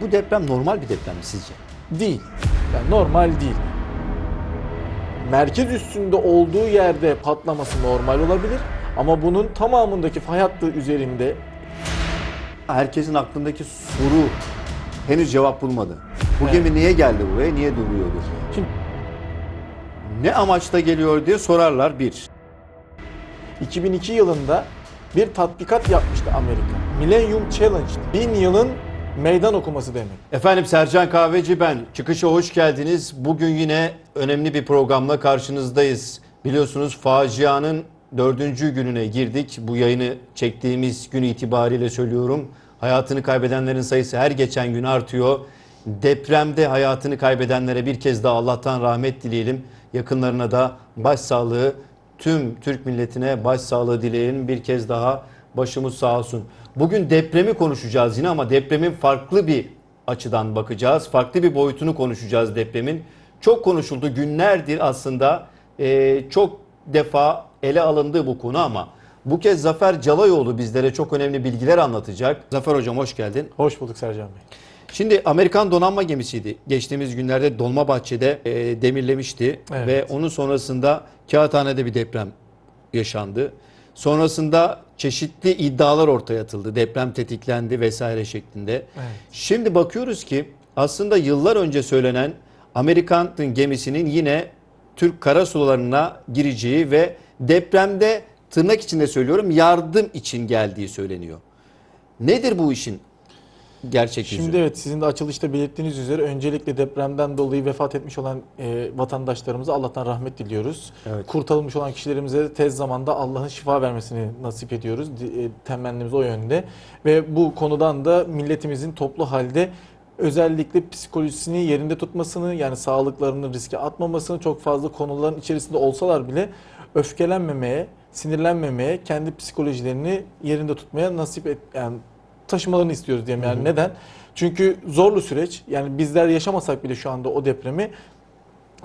Bu deprem normal bir deprem mi sizce? Değil. Yani normal değil. Merkez üstünde olduğu yerde patlaması normal olabilir. Ama bunun tamamındaki fay hattı üzerinde Herkesin aklındaki soru henüz cevap bulmadı. Bu Evet. gemi niye geldi buraya, niye duruyordu? Şimdi- ne amaçla geliyor diye sorarlar bir. 2002 yılında bir tatbikat yapmıştı Amerika. Millennium Challenge. Bin yılın meydan okuması demek. Efendim Sercan Kahveci ben. Çıkışa hoş geldiniz. Bugün yine önemli bir programla karşınızdayız. Biliyorsunuz facianın dördüncü gününe girdik. Bu yayını çektiğimiz gün itibariyle söylüyorum. Hayatını kaybedenlerin sayısı her geçen gün artıyor. Depremde hayatını kaybedenlere bir kez daha Allah'tan rahmet dileyelim. Yakınlarına da başsağlığı, tüm Türk milletine başsağlığı dileyelim. Bir kez daha başımız sağ olsun. Bugün depremi konuşacağız yine ama depremin farklı bir açıdan bakacağız. Farklı bir boyutunu konuşacağız depremin. Çok konuşuldu günlerdir aslında e, çok defa ele alındı bu konu ama bu kez Zafer Calayoğlu bizlere çok önemli bilgiler anlatacak. Zafer Hocam hoş geldin. Hoş bulduk Sercan Bey. Şimdi Amerikan donanma gemisiydi. Geçtiğimiz günlerde Dolmabahçe'de e, demirlemişti Evet. ve onun sonrasında Kağıthane'de bir deprem yaşandı. Sonrasında çeşitli iddialar ortaya atıldı. Deprem tetiklendi vesaire şeklinde. Evet. Şimdi bakıyoruz ki aslında yıllar önce söylenen Amerikan gemisinin yine Türk karasularına gireceği ve depremde tırnak içinde söylüyorum yardım için geldiği söyleniyor. Nedir bu işin gerçek yüzü? Şimdi evet sizin de açılışta belirttiğiniz üzere öncelikle depremden dolayı vefat etmiş olan e, vatandaşlarımıza Allah'tan rahmet diliyoruz. Evet. Kurtarılmış olan kişilerimize de tez zamanda Allah'ın şifa vermesini nasip ediyoruz. Di- e, Temennimiz o yönde. Ve bu konudan da milletimizin toplu halde özellikle psikolojisini yerinde tutmasını yani sağlıklarını riske atmamasını çok fazla konuların içerisinde olsalar bile öfkelenmemeye, sinirlenmemeye, kendi psikolojilerini yerinde tutmaya nasip et, yani taşımalarını istiyoruz diyeyim yani neden? Çünkü zorlu süreç. Yani bizler yaşamasak bile şu anda o depremi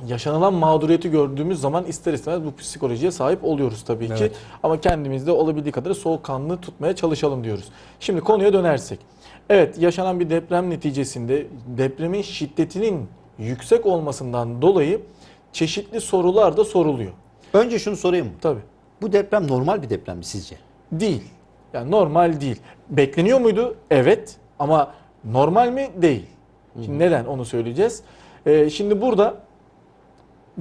yaşanılan mağduriyeti gördüğümüz zaman ister istemez bu psikolojiye sahip oluyoruz tabii ki. Evet. Ama kendimizde olabildiği kadar soğukkanlı tutmaya çalışalım diyoruz. Şimdi konuya dönersek. Evet yaşanan bir deprem neticesinde depremin şiddetinin yüksek olmasından dolayı çeşitli sorular da soruluyor. Önce şunu sorayım mı? Tabii. Bu deprem normal bir deprem mi sizce? Değil. Yani normal değil. Bekleniyor muydu? Evet. Ama normal mi? Değil. Şimdi neden onu söyleyeceğiz. Ee, şimdi burada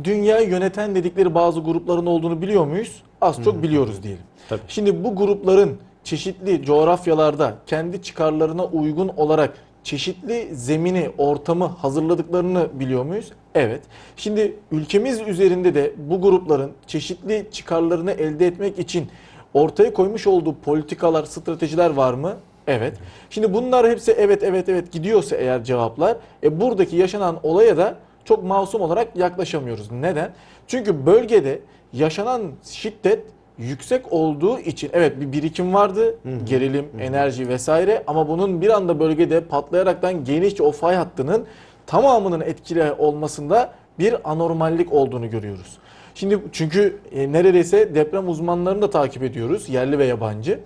dünyayı yöneten dedikleri bazı grupların olduğunu biliyor muyuz? Az çok biliyoruz diyelim. Tabii. Şimdi bu grupların çeşitli coğrafyalarda kendi çıkarlarına uygun olarak çeşitli zemini, ortamı hazırladıklarını biliyor muyuz? Evet. Şimdi ülkemiz üzerinde de bu grupların çeşitli çıkarlarını elde etmek için ortaya koymuş olduğu politikalar, stratejiler var mı? Evet. Şimdi bunlar hepsi evet evet evet gidiyorsa eğer cevaplar, e buradaki yaşanan olaya da çok masum olarak yaklaşamıyoruz. Neden? Çünkü bölgede yaşanan şiddet yüksek olduğu için evet bir birikim vardı, gerilim, enerji vesaire ama bunun bir anda bölgede patlayaraktan genişçe o fay hattının tamamının etkili olmasında bir anormallik olduğunu görüyoruz. Şimdi çünkü e, neredeyse deprem uzmanlarını da takip ediyoruz, yerli ve yabancı.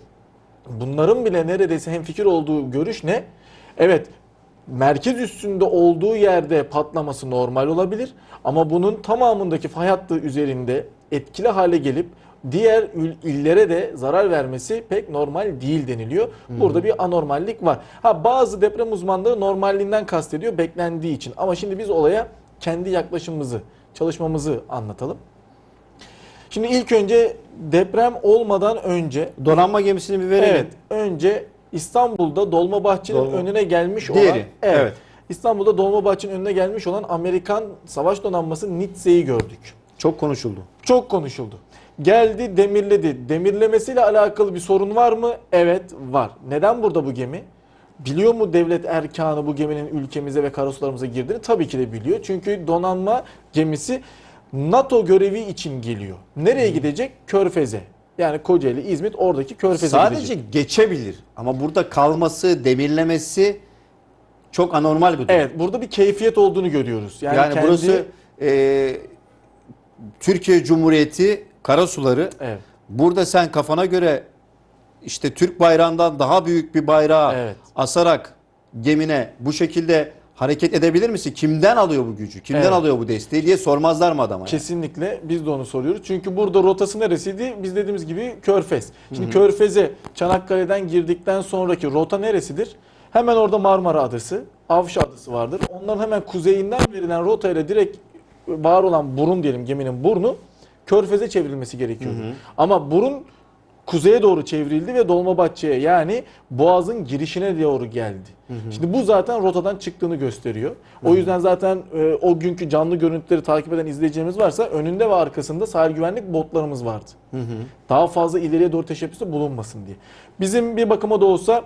Bunların bile neredeyse hemfikir olduğu görüş ne? Evet merkez üstünde olduğu yerde patlaması normal olabilir ama bunun tamamındaki fay hattı üzerinde etkili hale gelip diğer illere de zarar vermesi pek normal değil deniliyor. Burada bir anormallik var. Ha bazı deprem uzmanları normalliğinden kastediyor beklendiği için. Ama şimdi biz olaya kendi yaklaşımımızı, çalışmamızı anlatalım. Şimdi ilk önce deprem olmadan önce Donanma gemisini bir verelim. Evet. Önce İstanbul'da Dolmabahçe'nin Dolma- önüne gelmiş Diğeri, olan evet, evet. İstanbul'da Dolmabahçe'nin önüne gelmiş olan Amerikan savaş donanması Nitze'yi gördük. Çok konuşuldu. Çok konuşuldu. Geldi demirledi. Demirlemesiyle alakalı bir sorun var mı? Evet var. Neden burada bu gemi? Biliyor mu devlet erkanı bu geminin ülkemize ve karasularımıza girdiğini? Tabii ki de biliyor. Çünkü donanma gemisi NATO görevi için geliyor. Nereye gidecek? Körfez'e. Yani Kocaeli, İzmit oradaki Körfez'e Sadece gidecek. geçebilir ama burada kalması, demirlemesi çok anormal bir durum. Evet burada bir keyfiyet olduğunu görüyoruz. Yani, Yani, kendi- burası e, Türkiye Cumhuriyeti karasuları. Evet. Burada sen kafana göre işte Türk bayrağından daha büyük bir bayrağı Evet. asarak gemine bu şekilde hareket edebilir misin? Kimden alıyor bu gücü? Kimden Evet. alıyor bu desteği diye sormazlar mı adama? yani? Kesinlikle biz de onu soruyoruz. Çünkü burada rotası neresiydi? Biz dediğimiz gibi Körfez. Şimdi Körfez'e Çanakkale'den girdikten sonraki rota neresidir? Hemen orada Marmara Adası, Avşa Adası vardır. Onların hemen kuzeyinden verilen rotayla direkt var olan burun diyelim geminin burnu Körfez'e çevrilmesi gerekiyordu. Ama burun kuzeye doğru çevrildi ve Dolmabahçe'ye yani Boğaz'ın girişine doğru geldi. Şimdi bu zaten rotadan çıktığını gösteriyor. O yüzden zaten e, o günkü canlı görüntüleri takip eden izleyicilerimiz varsa önünde ve arkasında sahil güvenlik botlarımız vardı. Daha fazla ileriye doğru teşebbüste bulunmasın diye. Bizim bir bakıma da olsa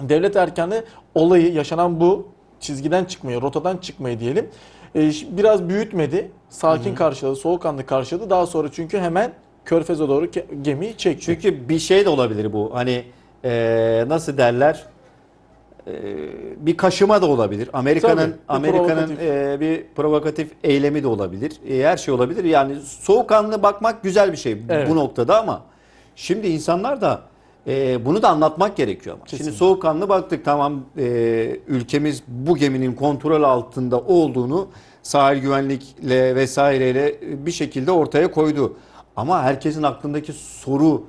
devlet erkanı olayı yaşanan bu çizgiden çıkmayı, rotadan çıkmayı diyelim. e, biraz büyütmedi. Sakin karşıladı, soğukkanlı karşıladı. Daha sonra çünkü hemen Körfez'e doğru gemiyi çekti. Çünkü bir şey de olabilir bu. Hani eee, nasıl derler? Eee, bir kaşıma da olabilir. Amerika'nın Amerika'nın eee, bir provokatif eylemi de olabilir. Eee, her şey olabilir. Yani soğukkanlı bakmak güzel bir şey Evet. bu noktada ama şimdi insanlar da eee, bunu da anlatmak gerekiyor ama. Şimdi Kesinlikle. soğukkanlı baktık tamam ülkemiz bu geminin kontrol altında olduğunu sahil güvenlikle vesaireyle bir şekilde ortaya koydu. Ama herkesin aklındaki soru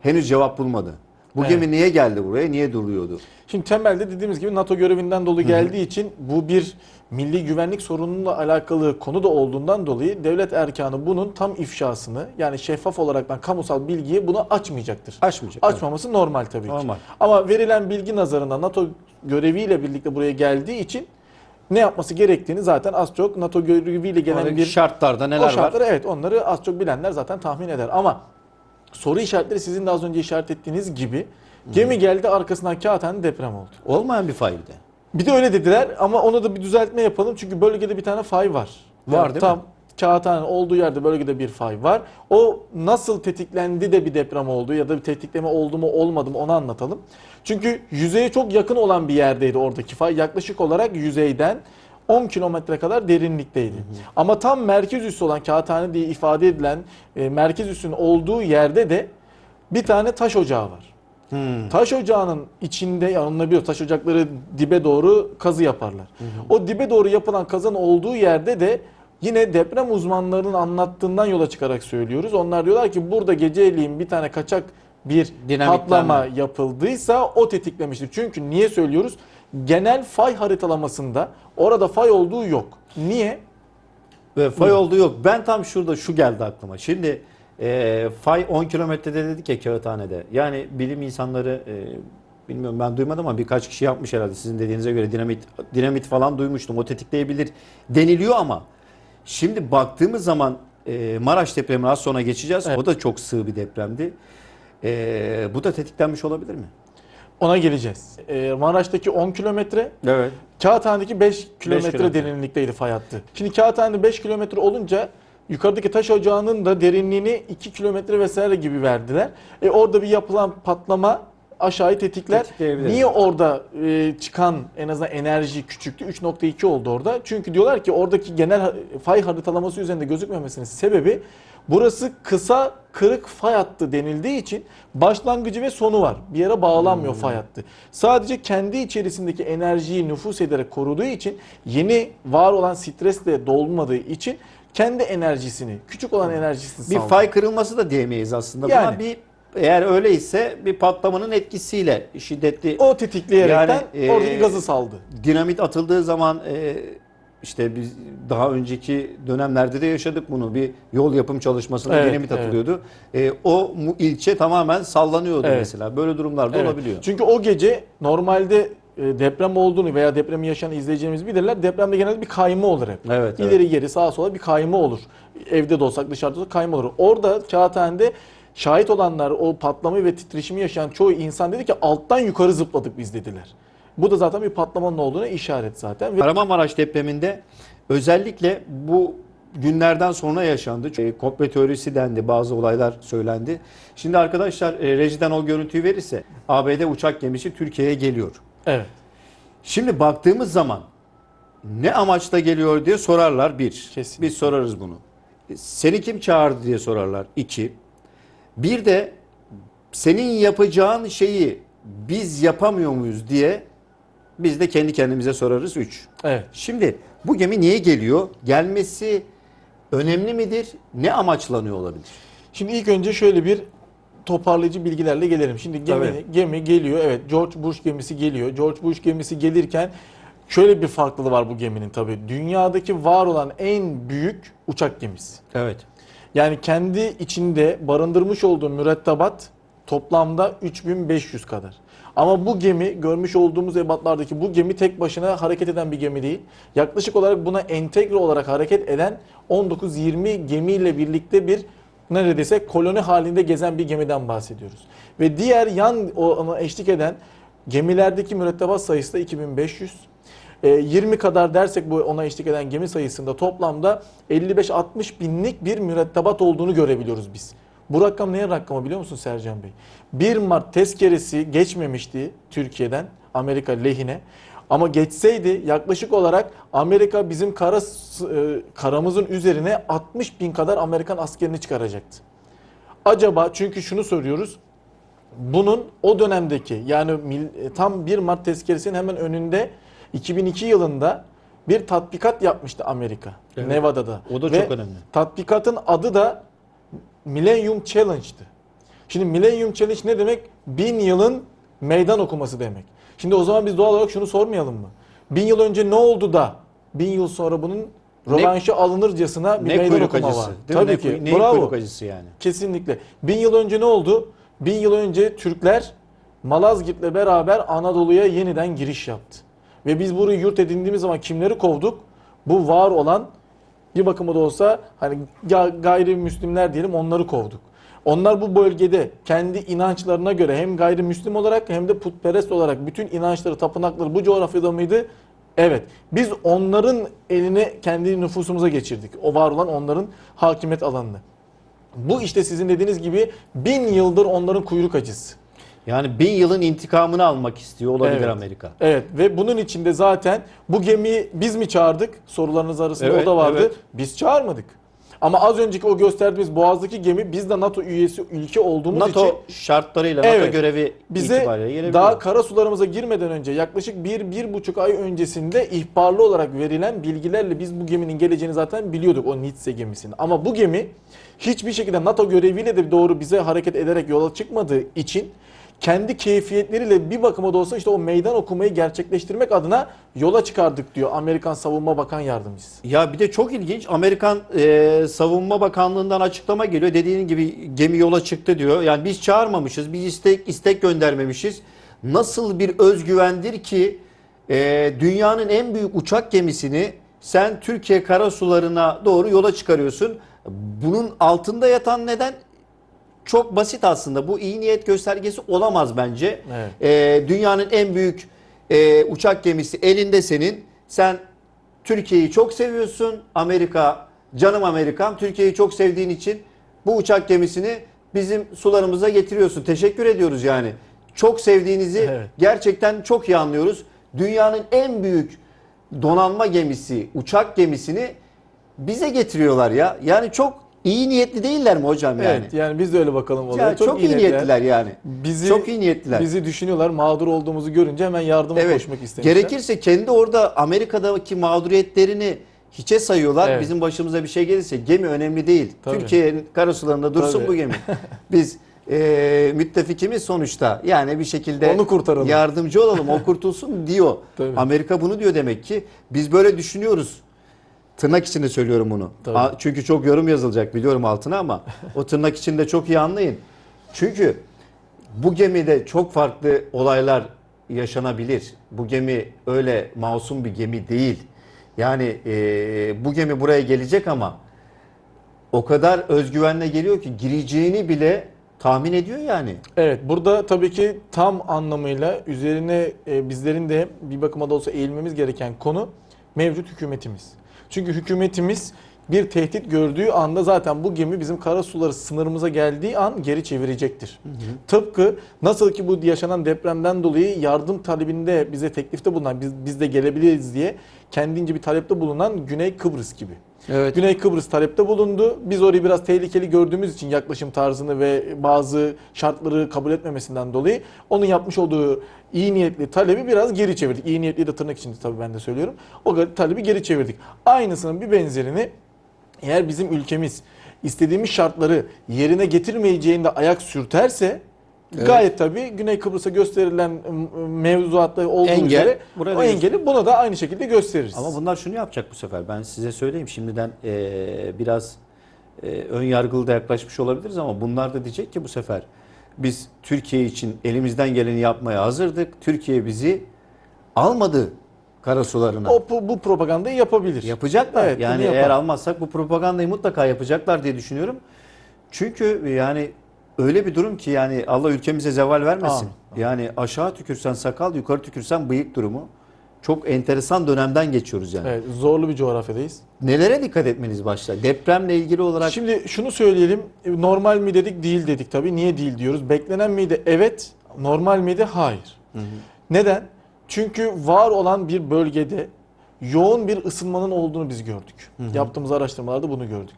henüz cevap bulmadı. Bu Evet. gemi niye geldi buraya? Niye duruyordu? Şimdi temelde dediğimiz gibi NATO görevinden dolayı geldiği için bu bir milli güvenlik sorununla alakalı konu da olduğundan dolayı devlet erkanı bunun tam ifşasını yani şeffaf olaraktan kamusal bilgiyi bunu açmayacaktır. Açmayacak. Açmaması normal tabii Normal. ki. Ama verilen bilgi nazarında NATO göreviyle birlikte buraya geldiği için ne yapması gerektiğini zaten az çok NATO göreviyle gelen Oradaki bir şartlarda neler o şartları var? evet onları az çok bilenler zaten tahmin eder. Ama soru işaretleri sizin de az önce işaret ettiğiniz gibi gemi geldi arkasından kağıthane deprem oldu. Olmayan bir failde. Bir de öyle dediler ama ona da bir düzeltme yapalım. Çünkü bölgede bir tane fay var. Var değil tam mi? Kağıthane olduğu yerde bölgede bir fay var. O nasıl tetiklendi de bir deprem oldu ya da bir tetikleme oldu mu olmadı mı onu anlatalım. Çünkü yüzeye çok yakın olan bir yerdeydi oradaki fay. Yaklaşık olarak yüzeyden 10 kilometre kadar derinlikteydi. Ama tam merkez üssü olan Kağıthane diye ifade edilen e, merkez üssünün olduğu yerde de bir tane taş ocağı var. Hmm. Taş ocağının içinde yanılabiliyor. Taş ocakları dibe doğru kazı yaparlar. O dibe doğru yapılan kazan olduğu yerde de yine deprem uzmanlarının anlattığından yola çıkarak söylüyoruz. Onlar diyorlar ki burada geceliğin bir tane kaçak bir patlama yapıldıysa o tetiklemiştir. Çünkü niye söylüyoruz? Genel fay haritalamasında orada fay olduğu yok. Niye? Ve fay olduğu yok. Ben tam şurada şu geldi aklıma. Şimdi e, fay 10 kilometrede dedik ya Kağıthane'de. Yani bilim insanları e, bilmiyorum ben duymadım ama birkaç kişi yapmış herhalde sizin dediğinize göre dinamit dinamit falan duymuştum. O tetikleyebilir deniliyor ama şimdi baktığımız zaman e, Maraş depremine az sonra geçeceğiz. Evet. O da çok sığ bir depremdi. E, bu da tetiklenmiş olabilir mi? Ona geleceğiz. Ee, Maraş'taki 10 kilometre, Evet. Kağıthane'deki 5 kilometre kilometre. derinlikteydi fay hattı. Şimdi Kağıthane'de 5 kilometre olunca yukarıdaki taş ocağının da derinliğini 2 kilometre vesaire gibi verdiler. E orada bir yapılan patlama aşağıyı tetikler. Niye orada e, çıkan en azından enerji küçüktü? 3.2 oldu orada. Çünkü diyorlar ki oradaki genel fay haritalaması üzerinde gözükmemesinin sebebi burası kısa kırık fay hattı denildiği için başlangıcı ve sonu var. Bir yere bağlanmıyor fay hattı. Sadece kendi içerisindeki enerjiyi nüfus ederek koruduğu için yeni var olan stresle dolmadığı için kendi enerjisini, küçük olan enerjisini Bir sağlıyor. fay kırılması da diyemeyiz aslında. Buna Yani. bir eğer öyleyse bir patlamanın etkisiyle şiddetli o tetikleyerekten Yani, e, oradaki gazı saldı. dinamit atıldığı zaman e, işte biz daha önceki dönemlerde de yaşadık bunu. Bir yol yapım çalışmasında Evet, dinamit evet. atılıyordu. E, o mu- ilçe tamamen sallanıyordu Evet. mesela. Böyle durumlarda Evet. olabiliyor. Çünkü o gece normalde e, deprem olduğunu veya depremi yaşayan izleyicilerimiz bilirler. Depremde genelde bir kayma olur hep. Evet. İleri geri sağa sola bir kayma olur. Evde de olsak dışarıda da kayma olur. Orada Kağıthane'de şahit olanlar o patlamayı ve titreşimi yaşayan çoğu insan dedi ki alttan yukarı zıpladık biz dediler. Bu da zaten bir patlamanın olduğuna işaret zaten. Kahramanmaraş depreminde özellikle bu günlerden sonra yaşandı. E, komple teorisi dendi, bazı olaylar söylendi. Şimdi arkadaşlar e, rejiden o görüntüyü verirse ABD uçak gemisi Türkiye'ye geliyor. evet. Şimdi baktığımız zaman ne amaçla geliyor diye sorarlar bir. Kesinlikle. Biz sorarız bunu. Seni kim çağırdı diye sorarlar iki. Bir de senin yapacağın şeyi biz yapamıyor muyuz diye Biz de kendi kendimize sorarız 3. Evet. Şimdi bu gemi niye geliyor? Gelmesi önemli midir? Ne amaçlanıyor olabilir? Şimdi ilk önce şöyle bir toparlayıcı bilgilerle gelelim. Şimdi gemi, Tabii. gemi geliyor. Evet George Bush gemisi geliyor. George Bush gemisi gelirken şöyle bir farklılığı var bu geminin tabii. Dünyadaki var olan en büyük uçak gemisi. Evet. Yani kendi içinde barındırmış olduğu mürettebat toplamda 3500 kadar. Ama bu gemi görmüş olduğumuz ebatlardaki bu gemi tek başına hareket eden bir gemi değil. Yaklaşık olarak buna entegre olarak hareket eden 19-20 gemiyle birlikte bir neredeyse koloni halinde gezen bir gemiden bahsediyoruz. Ve diğer yan ona eşlik eden gemilerdeki mürettebat sayısı da 2500. E, 20 kadar dersek bu ona eşlik eden gemi sayısında toplamda 55-60 binlik bir mürettebat olduğunu görebiliyoruz biz. Bu rakam neyin rakamı biliyor musun Sercan Bey? 1 Mart tezkeresi geçmemişti Türkiye'den Amerika lehine. Ama geçseydi yaklaşık olarak Amerika bizim kara, e, karamızın üzerine 60 bin kadar Amerikan askerini çıkaracaktı. Acaba çünkü şunu soruyoruz. Bunun o dönemdeki yani e, tam 1 Mart tezkeresinin hemen önünde 2002 yılında bir tatbikat yapmıştı Amerika. Evet. Nevada'da. O da Ve çok önemli. Tatbikatın adı da Millennium Challenge'dı. Şimdi Millennium Challenge ne demek? Bin yılın meydan okuması demek. Şimdi o zaman biz doğal olarak şunu sormayalım mı? Bin yıl önce ne oldu da bin yıl sonra bunun rövanşı alınırcasına bir Ne meydan okuma acısı. var. Tabii Ne ki. neyin Bravo. acısı yani? Kesinlikle. Bin yıl önce ne oldu? Bin yıl önce Türkler Malazgirt'le beraber Anadolu'ya yeniden giriş yaptı. Ve biz burayı yurt edindiğimiz zaman kimleri kovduk? Bu var olan bir bakıma da olsa hani ga- gayrimüslimler diyelim onları kovduk. Onlar bu bölgede kendi inançlarına göre hem gayrimüslim olarak hem de putperest olarak bütün inançları, tapınakları bu coğrafyada mıydı? Evet. Biz onların eline kendi nüfusumuza geçirdik. O var olan onların hakimiyet alanını. Bu işte sizin dediğiniz gibi bin yıldır onların kuyruk acısı. Yani bin yılın intikamını almak istiyor olabilir Evet. Amerika. Evet ve bunun içinde zaten bu gemiyi biz mi çağırdık? Sorularınız arasında Evet, o da vardı. evet. Biz çağırmadık. Ama az önceki o gösterdiğimiz Boğaz'daki gemi biz de NATO üyesi ülke olduğumuz NATO için şartlarıyla, NATO Evet. görevi bize itibariyle gelebiliyor. daha kara sularımıza girmeden önce yaklaşık bir, bir buçuk ay öncesinde ihbarlı olarak verilen bilgilerle biz bu geminin geleceğini zaten biliyorduk o Nitze gemisini. Ama bu gemi hiçbir şekilde NATO göreviyle de doğru bize hareket ederek yola çıkmadığı için kendi keyfiyetleriyle bir bakıma da olsa işte o meydan okumayı gerçekleştirmek adına yola çıkardık diyor Amerikan Savunma Bakan Yardımcısı. Ya bir de çok ilginç Amerikan e, Savunma Bakanlığı'ndan açıklama geliyor. Dediğin gibi gemi yola çıktı diyor. Yani biz çağırmamışız, biz istek istek göndermemişiz. Nasıl bir özgüvendir ki e, dünyanın en büyük uçak gemisini sen Türkiye karasularına doğru yola çıkarıyorsun. Bunun altında yatan neden çok basit aslında. Bu iyi niyet göstergesi olamaz bence. Evet. Ee, dünyanın en büyük e, uçak gemisi elinde senin. Sen Türkiye'yi çok seviyorsun. Amerika, canım Amerikam. Türkiye'yi çok sevdiğin için bu uçak gemisini bizim sularımıza getiriyorsun. Teşekkür ediyoruz yani. Çok sevdiğinizi Evet. gerçekten çok iyi anlıyoruz. Dünyanın en büyük donanma gemisi, uçak gemisini bize getiriyorlar ya. Yani çok iyi niyetli değiller mi hocam yani? Evet yani biz de öyle bakalım olaya. Ya çok, iyi niyetler. niyetliler yani. Bizi, çok iyi niyetliler. Bizi düşünüyorlar mağdur olduğumuzu görünce hemen yardıma evet. koşmak istemişler. Gerekirse kendi orada Amerika'daki mağduriyetlerini hiçe sayıyorlar. Evet. Bizim başımıza bir şey gelirse gemi önemli değil. Türkiye'nin karasularında dursun Tabii. bu gemi. Biz e, müttefikimiz sonuçta. Yani bir şekilde Onu kurtaralım. yardımcı olalım. O kurtulsun diyor. Tabii. Amerika bunu diyor demek ki. Biz böyle düşünüyoruz. Tırnak içinde söylüyorum bunu. Tabii. Çünkü çok yorum yazılacak biliyorum altına ama o tırnak içinde çok iyi anlayın. Çünkü bu gemide çok farklı olaylar yaşanabilir. Bu gemi öyle masum bir gemi değil. Yani e, bu gemi buraya gelecek ama o kadar özgüvenle geliyor ki gireceğini bile tahmin ediyor yani. Evet burada tabii ki tam anlamıyla üzerine e, bizlerin de bir bakıma da olsa eğilmemiz gereken konu mevcut hükümetimiz. Çünkü hükümetimiz bir tehdit gördüğü anda zaten bu gemi bizim kara suları sınırımıza geldiği an geri çevirecektir. Tıpkı nasıl ki bu yaşanan depremden dolayı yardım talebinde bize teklifte bulunan biz, biz de gelebiliriz diye kendince bir talepte bulunan Güney Kıbrıs gibi. Evet. Güney Kıbrıs talepte bulundu. Biz orayı biraz tehlikeli gördüğümüz için yaklaşım tarzını ve bazı şartları kabul etmemesinden dolayı onun yapmış olduğu iyi niyetli talebi biraz geri çevirdik. İyi niyetli de tırnak içinde tabii ben de söylüyorum. O talebi geri çevirdik. Aynısının bir benzerini eğer bizim ülkemiz istediğimiz şartları yerine getirmeyeceğinde ayak sürterse Evet. gayet tabii Güney Kıbrıs'a gösterilen m- mevzuatta olduğu Engel, üzere o engeli buna da aynı şekilde gösteririz. Ama bunlar şunu yapacak bu sefer. Ben size söyleyeyim şimdiden eee, biraz eee, ön yargılı da yaklaşmış olabiliriz ama bunlar da diyecek ki bu sefer biz Türkiye için elimizden geleni yapmaya hazırdık. Türkiye bizi almadı karasularına. o bu, bu propagandayı yapabilir. Yapacaklar. Evet, yani eğer almazsak bu propagandayı mutlaka yapacaklar diye düşünüyorum. Çünkü yani öyle bir durum ki yani Allah ülkemize zeval vermesin. Amin. Yani aşağı tükürsen sakal, yukarı tükürsen bıyık durumu. Çok enteresan dönemden geçiyoruz yani. Evet, zorlu bir coğrafyadayız. Nelere dikkat etmeniz başta? Depremle ilgili olarak Şimdi şunu söyleyelim. Normal mi dedik? Değil dedik tabii. Niye değil diyoruz? Beklenen miydi? Evet. Normal miydi? Hayır. Neden? Çünkü var olan bir bölgede yoğun bir ısınmanın olduğunu biz gördük. Yaptığımız araştırmalarda bunu gördük.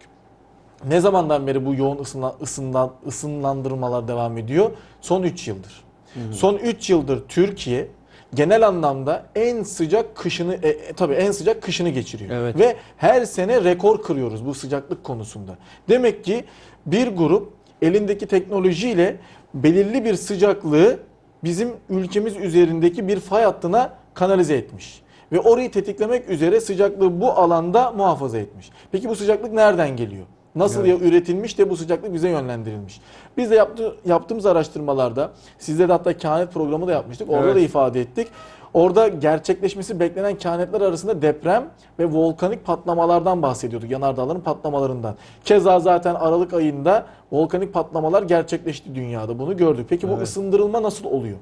Ne zamandan beri bu yoğun ısınla, ısından, ısınlandırmalar devam ediyor? Son 3 yıldır. Son 3 yıldır Türkiye genel anlamda en sıcak kışını e, e, tabii en sıcak kışını geçiriyor. Evet. Ve her sene rekor kırıyoruz bu sıcaklık konusunda. Demek ki bir grup elindeki teknolojiyle belirli bir sıcaklığı bizim ülkemiz üzerindeki bir fay hattına kanalize etmiş. Ve orayı tetiklemek üzere sıcaklığı bu alanda muhafaza etmiş. Peki bu sıcaklık nereden geliyor? Nasıl ya üretilmiş de bu sıcaklık bize yönlendirilmiş. Biz de yaptı, yaptığımız araştırmalarda sizde de hatta kehanet programı da yapmıştık. Orada Evet. da ifade ettik. Orada gerçekleşmesi beklenen kehanetler arasında deprem ve volkanik patlamalardan bahsediyorduk. Yanardağların patlamalarından. Keza zaten Aralık ayında volkanik patlamalar gerçekleşti dünyada. Bunu gördük. Peki bu Evet. ısındırılma nasıl oluyor?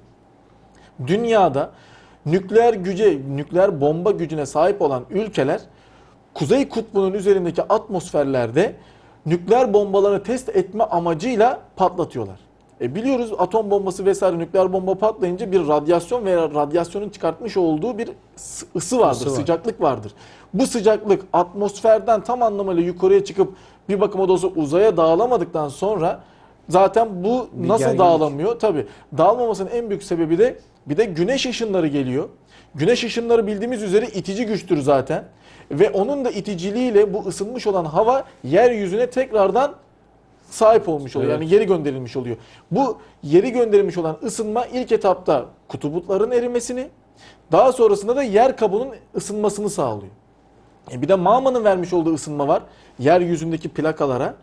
Dünyada nükleer güce, nükleer bomba gücüne sahip olan ülkeler Kuzey Kutbu'nun üzerindeki atmosferlerde nükleer bombaları test etme amacıyla patlatıyorlar. E biliyoruz atom bombası vesaire nükleer bomba patlayınca bir radyasyon veya radyasyonun çıkartmış olduğu bir ısı- ısı vardır, Isı var. sıcaklık vardır. Bu sıcaklık atmosferden tam anlamıyla yukarıya çıkıp bir bakıma da olsa uzaya dağılamadıktan sonra zaten bu Bir nasıl gerginlik. dağılamıyor? Tabii dağılmamasının en büyük sebebi de bir de güneş ışınları geliyor. Güneş ışınları bildiğimiz üzere itici güçtür zaten. Ve onun da iticiliğiyle bu ısınmış olan hava yeryüzüne tekrardan sahip olmuş oluyor. Evet. Yani geri gönderilmiş oluyor. Bu yeri gönderilmiş olan ısınma ilk etapta kutupların erimesini, daha sonrasında da yer kabuğunun ısınmasını sağlıyor. E bir de Mağma'nın vermiş olduğu ısınma var. Yeryüzündeki plakalara.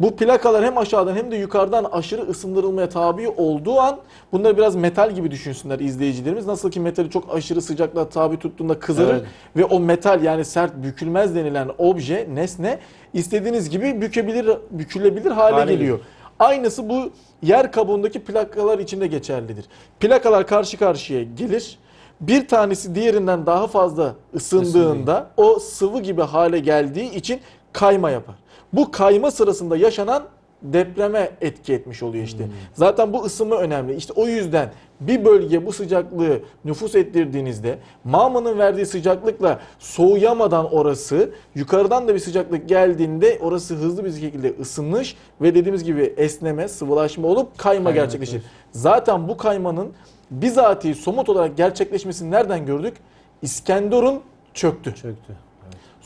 Bu plakalar hem aşağıdan hem de yukarıdan aşırı ısındırılmaya tabi olduğu an bunları biraz metal gibi düşünsünler izleyicilerimiz. Nasıl ki metali çok aşırı sıcaklığa tabi tuttuğunda kızarır Evet. ve o metal yani sert bükülmez denilen obje, nesne istediğiniz gibi bükebilir, bükülebilir hale, Hale geliyor. Aynısı bu yer kabuğundaki plakalar için de geçerlidir. Plakalar karşı karşıya gelir. Bir tanesi diğerinden daha fazla ısındığında o sıvı gibi hale geldiği için kayma yapar. Bu kayma sırasında yaşanan depreme etki etmiş oluyor işte. Zaten bu ısınma önemli. İşte o yüzden bir bölge bu sıcaklığı nüfus ettirdiğinizde Mağma'nın verdiği sıcaklıkla soğuyamadan orası yukarıdan da bir sıcaklık geldiğinde orası hızlı bir şekilde ısınmış ve dediğimiz gibi esneme, sıvılaşma olup kayma Kayma, gerçekleşir. Zaten bu kaymanın bizatihi somut olarak gerçekleşmesini nereden gördük? İskenderun çöktü. çöktü.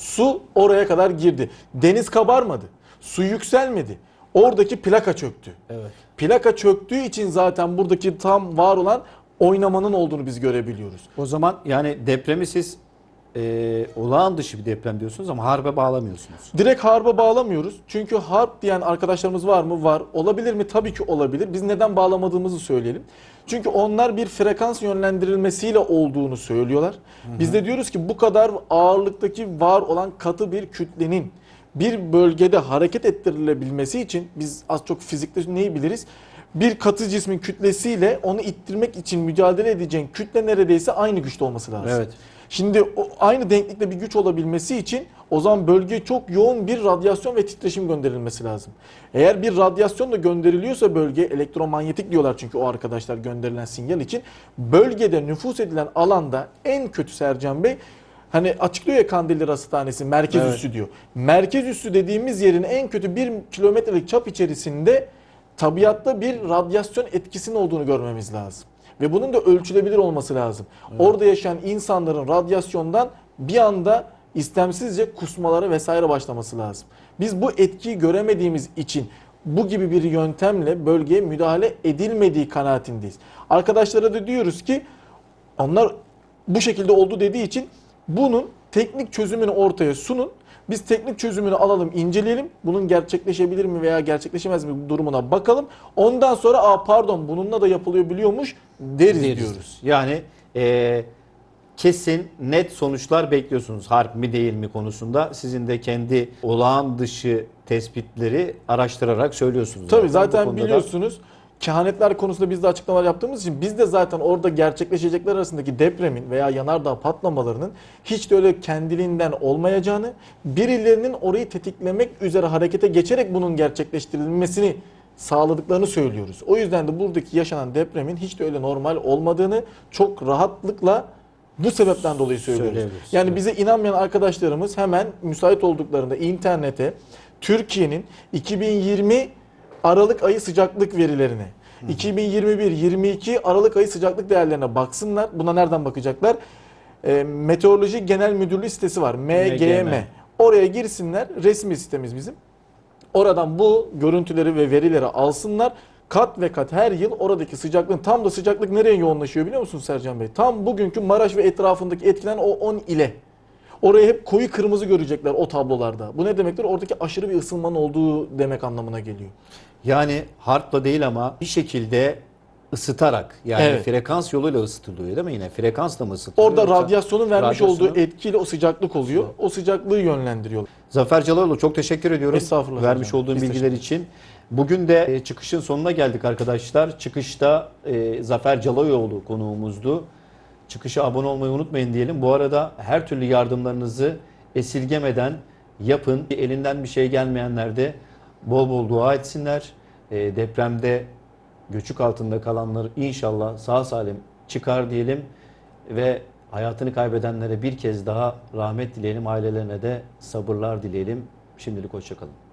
Su oraya kadar girdi. Deniz kabarmadı. Su yükselmedi. Oradaki plaka çöktü. Evet. Plaka çöktüğü için zaten buradaki tam var olan oynamanın olduğunu biz görebiliyoruz. O zaman yani depremi siz eee olağan dışı bir deprem diyorsunuz ama harbe bağlamıyorsunuz. Direkt harba bağlamıyoruz. Çünkü harp diyen arkadaşlarımız var mı? Var. Olabilir mi? Tabii ki olabilir. Biz neden bağlamadığımızı söyleyelim. Çünkü onlar bir frekans yönlendirilmesiyle olduğunu söylüyorlar. Biz de diyoruz ki bu kadar ağırlıktaki var olan katı bir kütlenin bir bölgede hareket ettirilebilmesi için biz az çok fizikte neyi biliriz? Bir katı cismin kütlesiyle onu ittirmek için mücadele edeceğin kütle neredeyse aynı güçte olması lazım. Evet. Şimdi o aynı denklikte bir güç olabilmesi için o zaman bölgeye çok yoğun bir radyasyon ve titreşim gönderilmesi lazım. Eğer bir radyasyon da gönderiliyorsa bölgeye elektromanyetik diyorlar çünkü o arkadaşlar gönderilen sinyal için bölgede nüfus edilen alanda en kötü Sercan Bey Hani açıklıyor ya Kandilli Rasathanesi merkez Evet. üssü diyor. Merkez üssü dediğimiz yerin en kötü bir kilometrelik çap içerisinde tabiatta bir radyasyon etkisinin olduğunu görmemiz lazım. Ve bunun da ölçülebilir olması lazım. Orada yaşayan insanların radyasyondan bir anda istemsizce kusmaları vesaire başlaması lazım. Biz bu etkiyi göremediğimiz için bu gibi bir yöntemle bölgeye müdahale edilmediği kanaatindeyiz. Arkadaşlara da diyoruz ki onlar bu şekilde oldu dediği için bunun teknik çözümünü ortaya sunun. Biz teknik çözümünü alalım, inceleyelim. Bunun gerçekleşebilir mi veya gerçekleşemez mi durumuna bakalım. Ondan sonra aa pardon bununla da yapılıyor biliyormuş deriz, deriz. diyoruz. Yani e, kesin net sonuçlar bekliyorsunuz harp mi değil mi konusunda. Sizin de kendi olağan dışı tespitleri araştırarak söylüyorsunuz. Tabii Bu zaten konuda da- biliyorsunuz kehanetler konusunda biz de açıklamalar yaptığımız için biz de zaten orada gerçekleşecekler arasındaki depremin veya yanardağ patlamalarının hiç de öyle kendiliğinden olmayacağını, birilerinin orayı tetiklemek üzere harekete geçerek bunun gerçekleştirilmesini sağladıklarını söylüyoruz. O yüzden de buradaki yaşanan depremin hiç de öyle normal olmadığını çok rahatlıkla bu sebepten dolayı söylüyoruz. Yani Evet. bize inanmayan arkadaşlarımız hemen müsait olduklarında internete Türkiye'nin 2020 Aralık ayı sıcaklık verilerine, 2021-22 Aralık ayı sıcaklık değerlerine baksınlar. Buna nereden bakacaklar? Ee, Meteoroloji Genel Müdürlüğü sitesi var. MGM. Oraya girsinler. Resmi sitemiz bizim. Oradan bu görüntüleri ve verileri alsınlar. Kat ve kat her yıl oradaki sıcaklığın tam da sıcaklık nereye yoğunlaşıyor biliyor musun Sercan Bey? Tam bugünkü Maraş ve etrafındaki etkilenen o 10 ile. Orayı hep koyu kırmızı görecekler o tablolarda. Bu ne demektir? Oradaki aşırı bir ısınmanın olduğu demek anlamına geliyor. Yani harpla değil ama bir şekilde ısıtarak yani Evet. frekans yoluyla ısıtılıyor değil mi yine? Frekansla mı ısıtılıyor? Orada yoksa- radyasyonun vermiş Radyasyonu- olduğu etkiyle o sıcaklık oluyor. O sıcaklığı yönlendiriyor. Zafer Calaoğlu çok teşekkür ediyorum. Estağfurullah Vermiş hocam. olduğun Biz bilgiler için. Bugün de e, çıkışın sonuna geldik arkadaşlar. Çıkışta e, Zafer Calaoğlu konuğumuzdu. Çıkışa abone olmayı unutmayın diyelim. Bu arada her türlü yardımlarınızı esirgemeden yapın. Elinden bir şey gelmeyenler de bol bol dua etsinler. E, depremde göçük altında kalanlar inşallah sağ salim çıkar diyelim ve hayatını kaybedenlere bir kez daha rahmet dileyelim. Ailelerine de sabırlar dileyelim. Şimdilik hoşçakalın.